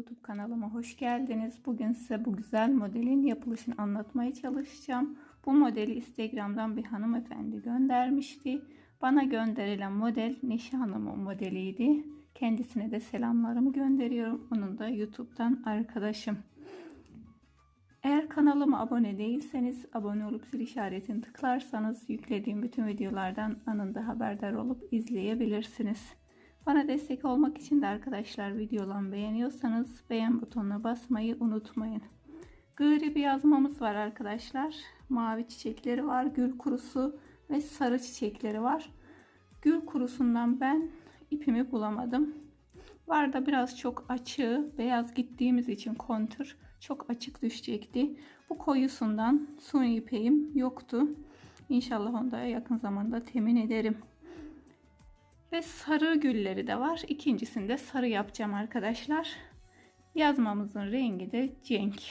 YouTube kanalıma hoş geldiniz. Bugün size bu güzel modelin yapılışını anlatmaya çalışacağım. Bu modeli Instagram'dan bir hanımefendi göndermişti. Bana gönderilen model Neşe Hanım'ın modeliydi. Kendisine de selamlarımı gönderiyorum. Onun da YouTube'dan arkadaşım. Eğer kanalıma abone değilseniz abone olup zil işaretini tıklarsanız yüklediğim bütün videolardan anında haberdar olup izleyebilirsiniz. Bana destek olmak için de arkadaşlar videolarımı beğeniyorsanız beğen butonuna basmayı unutmayın. Gri bir yazmamız var arkadaşlar. Mavi çiçekleri var, gül kurusu ve sarı çiçekleri var. Gül kurusundan ben ipimi bulamadım. Var da biraz çok açığı, beyaz gittiğimiz için kontür çok açık düşecekti. Bu koyusundan suni ipeğim yoktu. İnşallah onu da yakın zamanda temin ederim. Ve sarı gülleri de var. İkincisinde sarı yapacağım arkadaşlar. Yazmamızın rengi de cenk.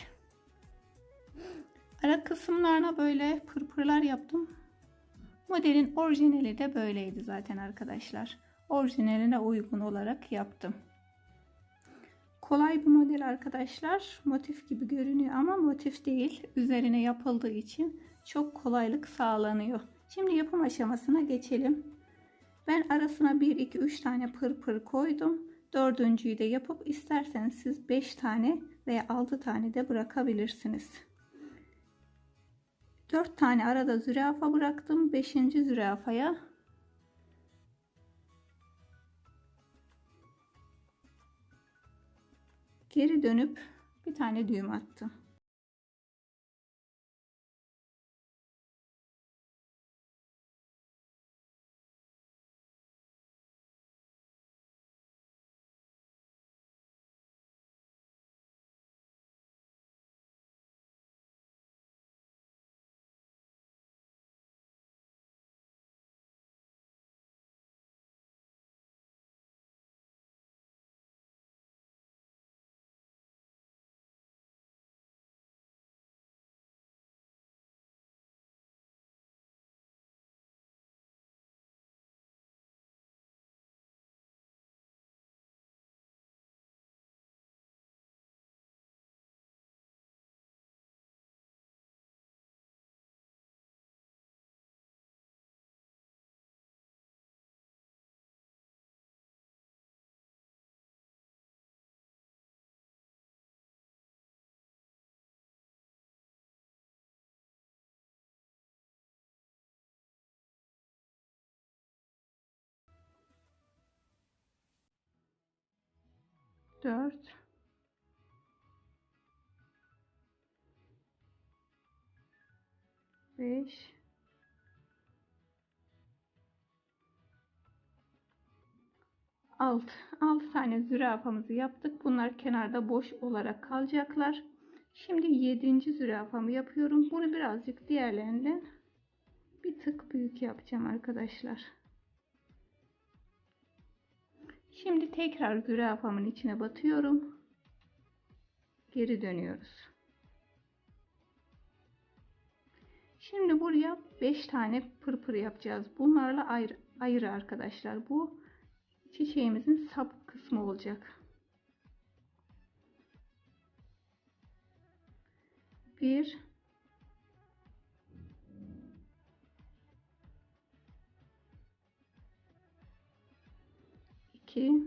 Ara kısımlarına böyle pırpırlar yaptım. Modelin orijinali de böyleydi zaten arkadaşlar. Orijinaline uygun olarak yaptım. Kolay bir model arkadaşlar. Motif gibi görünüyor ama motif değil. Üzerine yapıldığı için çok kolaylık sağlanıyor. Şimdi yapım aşamasına geçelim. Ben arasına 1, 2, 3 tane pırpır koydum. Dördüncüyü de yapıp isterseniz siz 5 tane veya 6 tane de bırakabilirsiniz. 4 tane arada zürafa bıraktım. 5. zürafaya geri dönüp bir tane düğüm attım. Dört. Beş. Alt. Altı tane zürafamızı yaptık. Bunlar kenarda boş olarak kalacaklar. Şimdi yedinci zürafamı yapıyorum. Bunu birazcık diğerlerinden bir tık büyük yapacağım arkadaşlar. Şimdi tekrar zürafamın içine batıyorum. Geri dönüyoruz. Şimdi buraya 5 tane pırpır yapacağız. Bunlarla ayrı, ayrı arkadaşlar. Bu çiçeğimizin sap kısmı olacak. Bir 2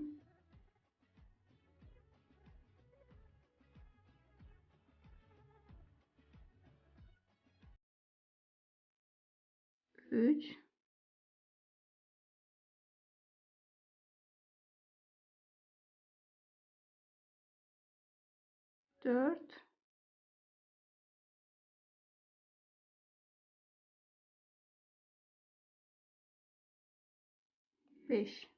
3 4 5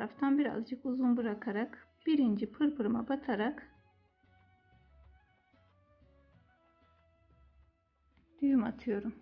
taraftan birazcık uzun bırakarak birinci pırpırıma batarak düğüm atıyorum.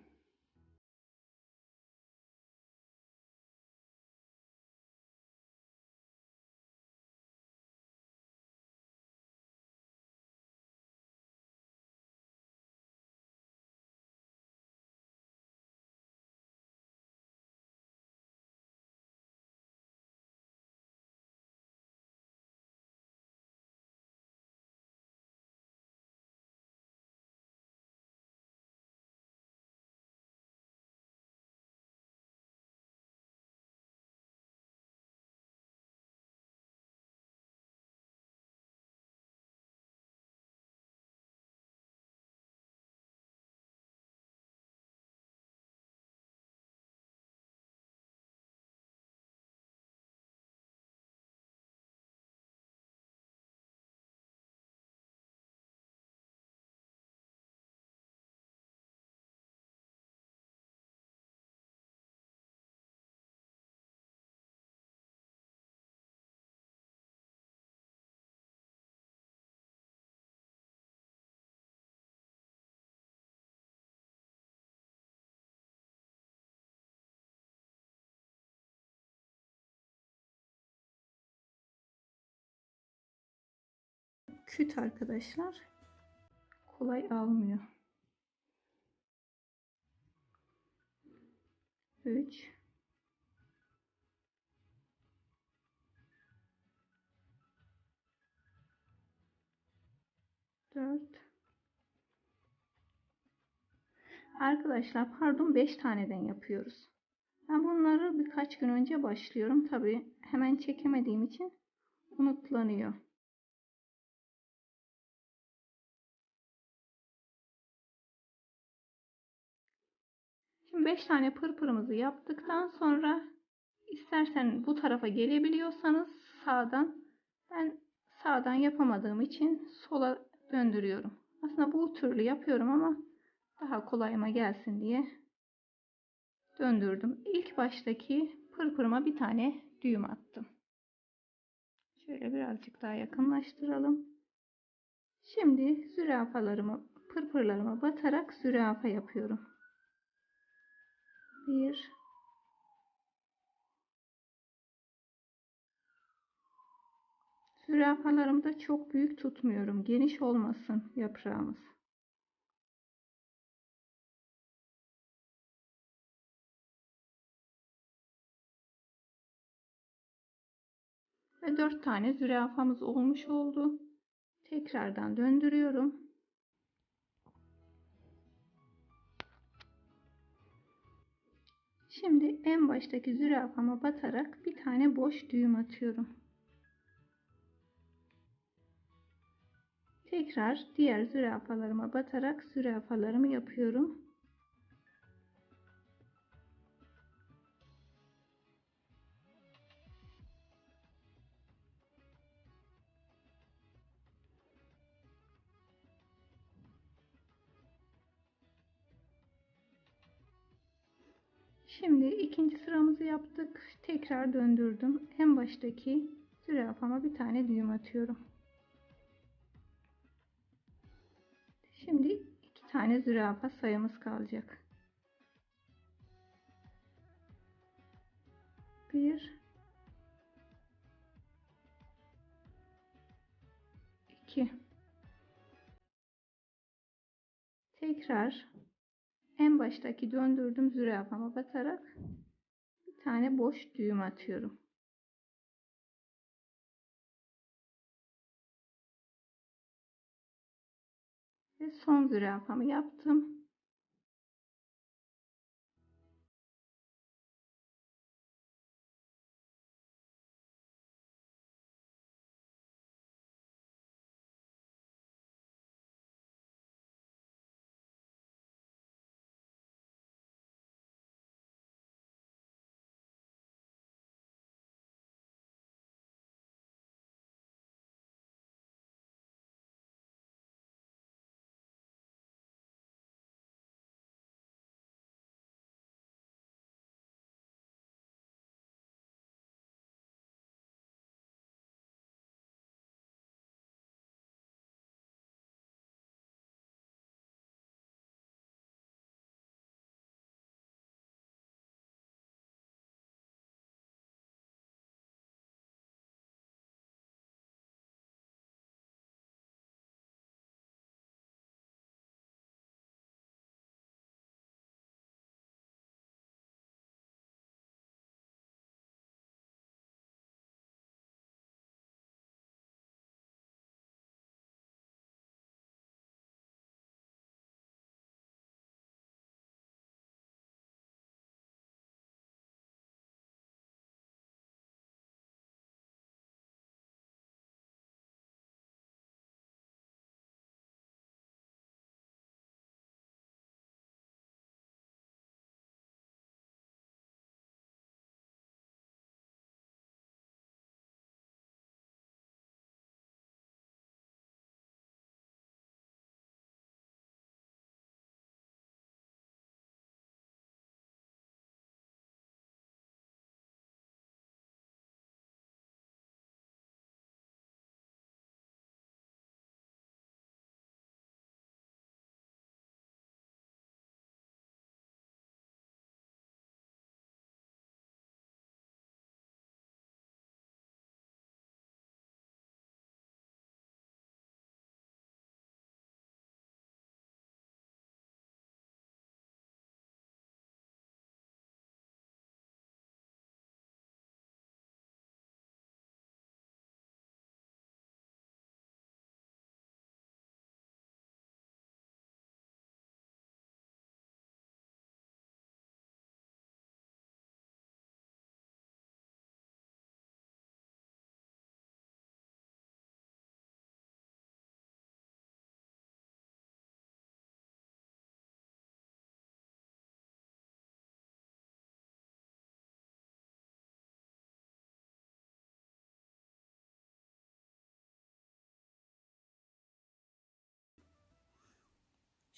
Küt arkadaşlar. Kolay almıyor. 3 4 Arkadaşlar pardon 5 taneden yapıyoruz. Ben bunları birkaç gün önce başlıyorum. Tabi hemen çekemediğim için unutlanıyor. 5 tane pırpırımızı yaptıktan sonra istersen bu tarafa gelebiliyorsanız sağdan ben sağdan yapamadığım için sola döndürüyorum. Aslında bu türlü yapıyorum ama daha kolayıma gelsin diye döndürdüm. İlk baştaki pırpırıma bir tane düğüm attım. Şöyle birazcık daha yakınlaştıralım. Şimdi zürafalarımı pırpırlarıma batarak zürafa yapıyorum bir. Zürafalarımı da çok büyük tutmuyorum. Geniş olmasın yaprağımız. Ve dört tane zürafamız olmuş oldu. Tekrardan döndürüyorum Şimdi en baştaki zürafama batarak bir tane boş düğüm atıyorum. Tekrar diğer zürafalarıma batarak zürafalarımı yapıyorum. Şimdi ikinci sıramızı yaptık. Tekrar döndürdüm. En baştaki zürafama bir tane düğüm atıyorum. Şimdi iki tane zürafa sayımız kalacak. Bir, iki. Tekrar en baştaki döndürdüm zürafama batarak bir tane boş düğüm atıyorum. Ve son zürafamı yaptım.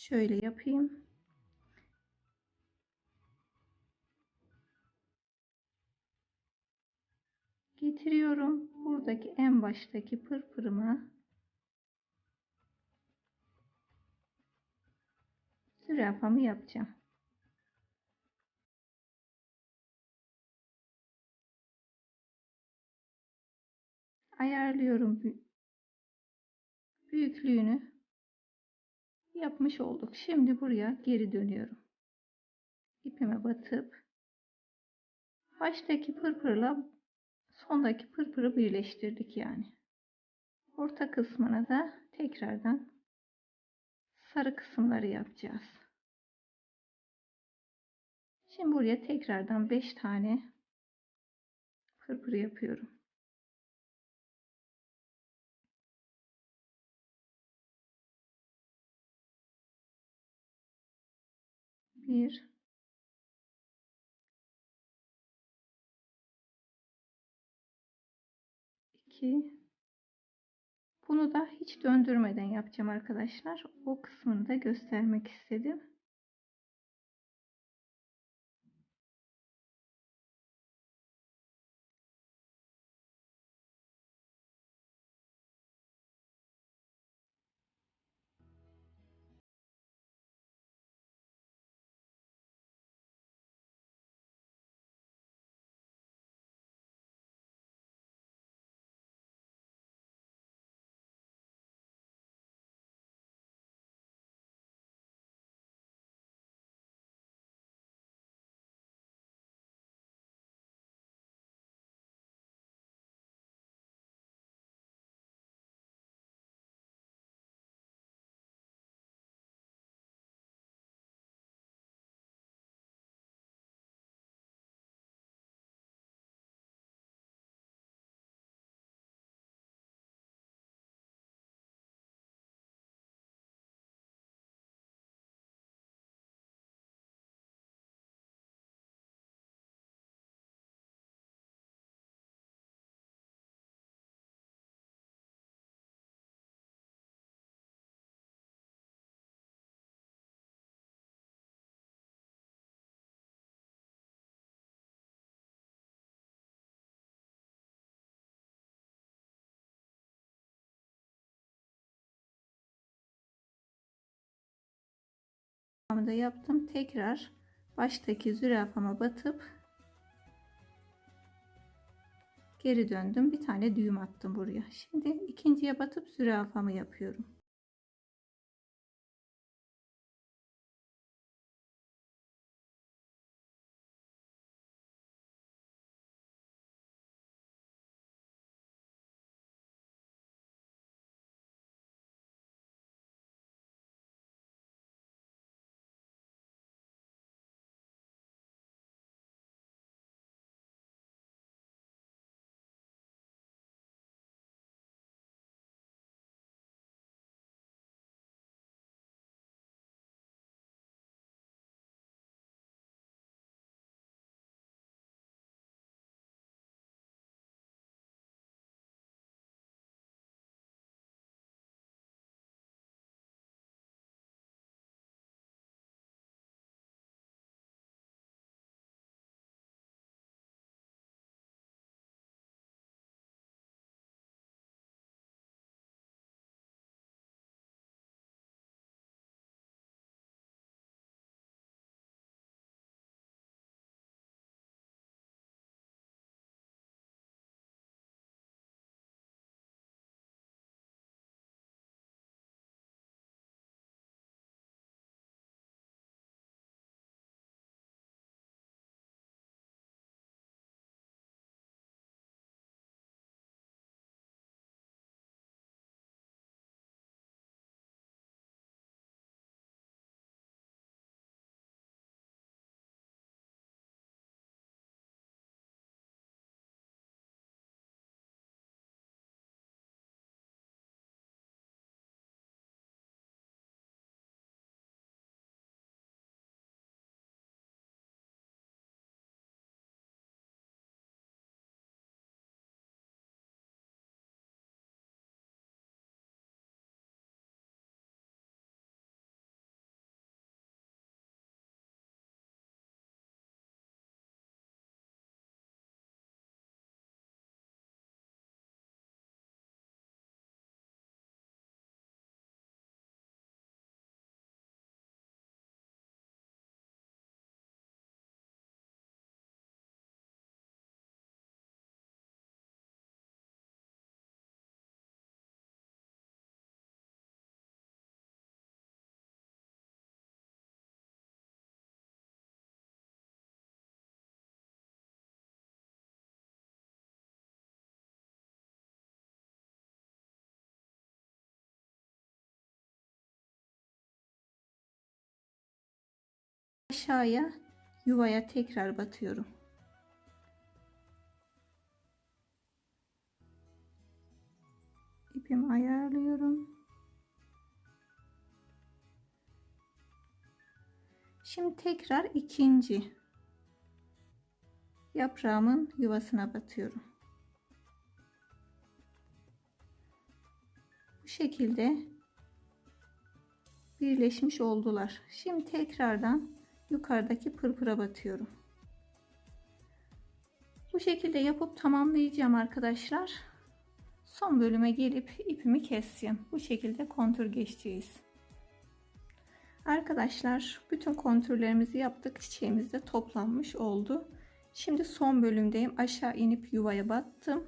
Şöyle yapayım. Getiriyorum. Buradaki en baştaki pırpırımı zürafamı yapacağım. Ayarlıyorum büyüklüğünü yapmış olduk. Şimdi buraya geri dönüyorum. İpime batıp baştaki pırpırla sondaki pırpırı birleştirdik yani. Orta kısmına da tekrardan sarı kısımları yapacağız. Şimdi buraya tekrardan 5 tane pırpır yapıyorum. Bir, 2 bunu da hiç döndürmeden yapacağım arkadaşlar. O kısmını da göstermek istedim. Da yaptım. Tekrar baştaki zürafama batıp geri döndüm. Bir tane düğüm attım buraya. Şimdi ikinciye batıp zürafamı yapıyorum. Aşağıya yuvaya tekrar batıyorum. İpimi ayarlıyorum. Şimdi tekrar ikinci yaprağımın yuvasına batıyorum. Bu şekilde birleşmiş oldular. Şimdi tekrardan yukarıdaki pırpıra batıyorum. Bu şekilde yapıp tamamlayacağım arkadaşlar. Son bölüme gelip ipimi keseceğim. Bu şekilde kontur geçeceğiz. Arkadaşlar bütün kontürlerimizi yaptık. Çiçeğimiz de toplanmış oldu. Şimdi son bölümdeyim. Aşağı inip yuvaya battım.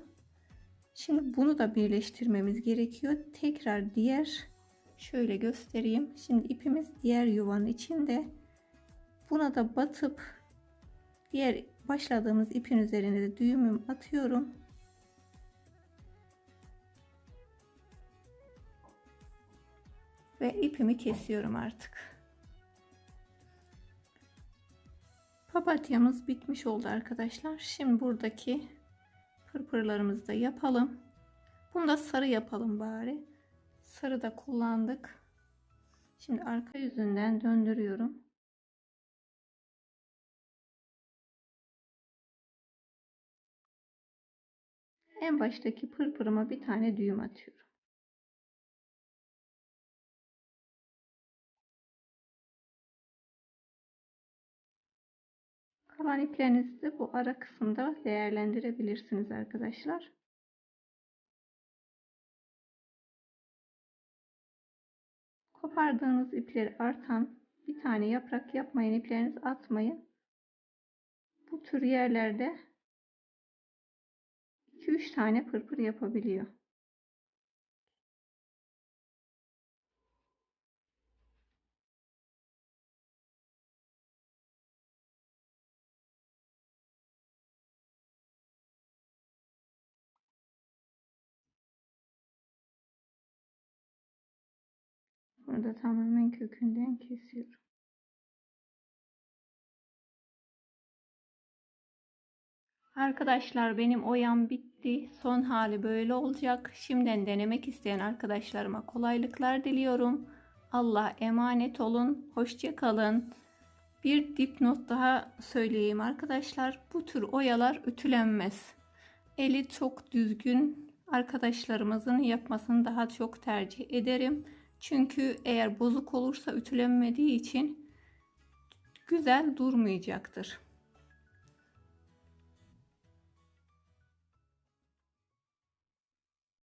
Şimdi bunu da birleştirmemiz gerekiyor. Tekrar diğer şöyle göstereyim. Şimdi ipimiz diğer yuvanın içinde. Buna da batıp diğer başladığımız ipin üzerine de düğümümü atıyorum. Ve ipimi kesiyorum artık. Papatyamız bitmiş oldu arkadaşlar. Şimdi buradaki pırpırlarımızı da yapalım. Bunu da sarı yapalım bari. Sarı da kullandık. Şimdi arka yüzünden döndürüyorum. En baştaki pırpırıma bir tane düğüm atıyorum. Kalan iplerinizi de bu ara kısımda değerlendirebilirsiniz arkadaşlar. Kopardığınız ipleri artan bir tane yaprak yapmayın iplerinizi atmayın. Bu tür yerlerde 2-3 tane pırpır yapabiliyor. Burada tamamen kökünden kesiyorum. Arkadaşlar benim oyam bitti. Son hali böyle olacak. Şimdiden denemek isteyen arkadaşlarıma kolaylıklar diliyorum. Allah emanet olun. Hoşça kalın. Bir dipnot daha söyleyeyim arkadaşlar. Bu tür oyalar ütülenmez. Eli çok düzgün arkadaşlarımızın yapmasını daha çok tercih ederim. Çünkü eğer bozuk olursa ütülenmediği için güzel durmayacaktır.